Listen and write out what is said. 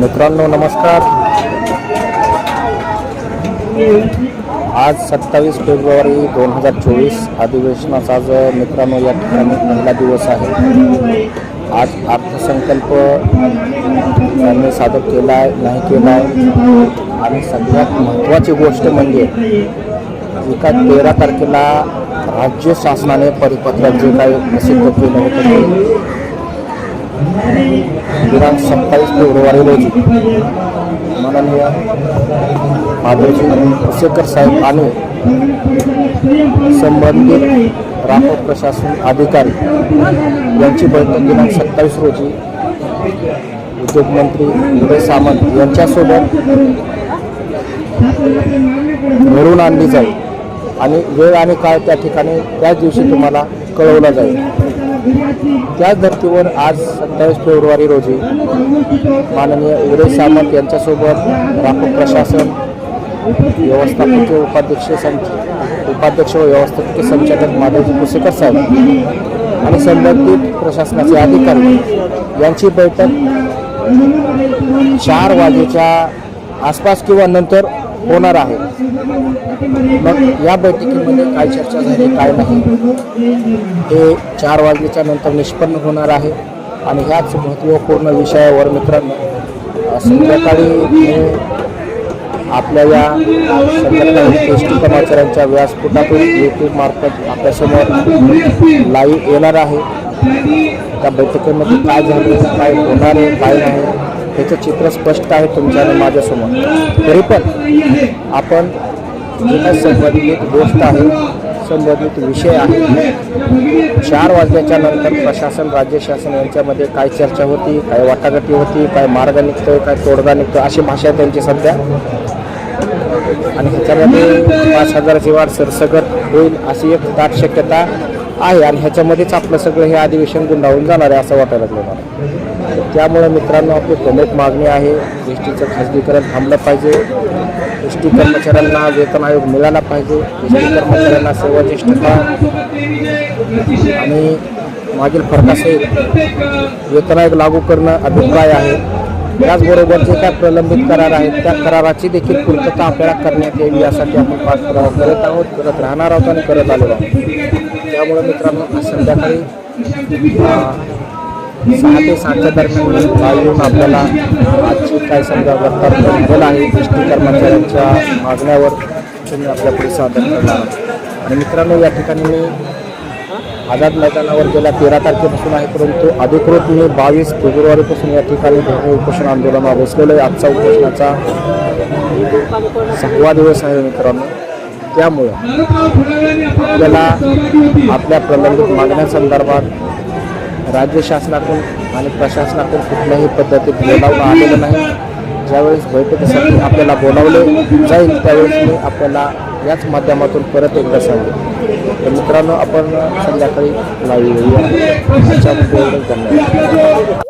मित्रांनो नमस्कार. आज सत्तावीस फेब्रुवारी दोन हजार चोवीस अधिवेशनाचा आज मित्रांनो या ठिकाणी पहिला दिवस आहे. आज अर्थसंकल्प त्यांनी सादर केला आहे नाही केला आहे आणि सगळ्यात महत्त्वाची गोष्ट म्हणजे एका तेरा तारखेला राज्य शासनाने परिपत्रक जे काही प्रसिद्ध केलं होतं दिनांक सत्तावीस फेब्रुवारी रोजी माननीय माधवजी कुसेकर साहेब आणि संबंधित राखोड प्रशासन अधिकारी यांची बैठक दिनांक सत्तावीस रोजी उद्योगमंत्री उदय सामंत यांच्यासोबत घडून आणली जाईल आणि वेळ आणि काळ त्या ठिकाणी त्याच दिवशी तुम्हाला कळवला जाईल. त्याच धर्तीवर आज सत्तावीस फेब्रुवारी रोजी माननीय उदय सामंत यांच्यासोबत राखोड प्रशासन व्यवस्थापकीय उपाध्यक्ष संच उपाध्यक्ष व व्यवस्थापकीय संचालक माधवजी कुसेकर साहेब आणि संबंधित प्रशासनाचे अधिकारी यांची बैठक चार वाजेच्या आसपास किंवा नंतर होणार आहे. मग या बैठकीमध्ये काय चर्चा झाली काय नाही हे चार वाजल्याच्या नंतर निष्पन्न होणार आहे. आणि ह्याच महत्त्वपूर्ण विषयावर मित्रांनो संध्याकाळी आपल्या या संध्याकाळी एस टी कर्मचाऱ्यांच्या व्यासपीठातून यूट्यूब मार्फत आपल्यासमोर लाईव्ह येणार आहे. त्या बैठकीमध्ये काय झालं काय होणार आहे काय नाही त्याचं चित्र स्पष्ट आहे तुमच्या आणि माझ्यासमोर. तरी पण आपण संबंधित गोष्ट आहे संबंधित विषय आहे. चार वाजल्याच्या नंतर प्रशासन राज्य शासन यांच्यामध्ये काय चर्चा होती काय वाटाघाटी होती काय मार्ग निघतोय काय तोडगा निघतोय अशी भाषा आहे त्यांची सध्या. आणि ह्याच्यामध्ये पाच हजार वाढ सरसगट होईल अशी एक दाट शक्यता आहे आणि ह्याच्यामध्येच आपलं सगळं हे अधिवेशन गुंडाळून जाणार आहे असं वाटायला लागलं मला. त्यामुळे मित्रांनो आपली प्रमुख मागणी आहे एस टीचं खाजगीकरण थांबलं पाहिजे. एस टी कर्मचाऱ्यांना वेतन आयोग मिळाला पाहिजे. एस टी कर्मचाऱ्यांना सेवा ज्येष्ठता आणि मागील फरकासहित वेतन आयोग लागू करणं अभिप्राय आहे. त्याचबरोबर जे काय प्रलंबित करार आहेत त्या कराराची देखील पूर्तता आपल्याला करण्यात यावी यासाठी आपण पाठपुरावा करत आहोत. करत राहणार आहोत आणि करत आलेलो आहोत. त्यामुळे मित्रांनो संध्याकाळी सहा ते सातच्या दरम्यान येऊन आपल्याला आजची काय समजा वर्तमान झालेलं आहे एस कर्मचाऱ्यांच्या मागण्यावर तुम्ही आपल्या सादर करणार आणि मित्रांनो या ठिकाणी मी आझाद मैदानावर गेल्या तेरा तारखेपासून आहे परंतु अधिकृत मी बावीस फेब्रुवारीपासून या ठिकाणी धरणे उपोषण आंदोलनावर बसलेलो आहे. आजचा उपोषणाचा सहावा दिवस आहे मित्रांनो. त्यामुळं आपल्याला आपल्या प्रलंबित मागण्यासंदर्भात राज्य शासनाकडून आणि प्रशासनाकडून कुठल्याही पद्धतीत बोलावणं आलेलं नाही. ज्यावेळेस बैठकीसाठी आपल्याला बोलावले जाईल त्यावेळेस मी आपल्याला याच माध्यमातून परत एकदा सांगेन. तर मित्रांनो आपण संध्याकाळी लाईव्ह येऊया. धन्यवाद.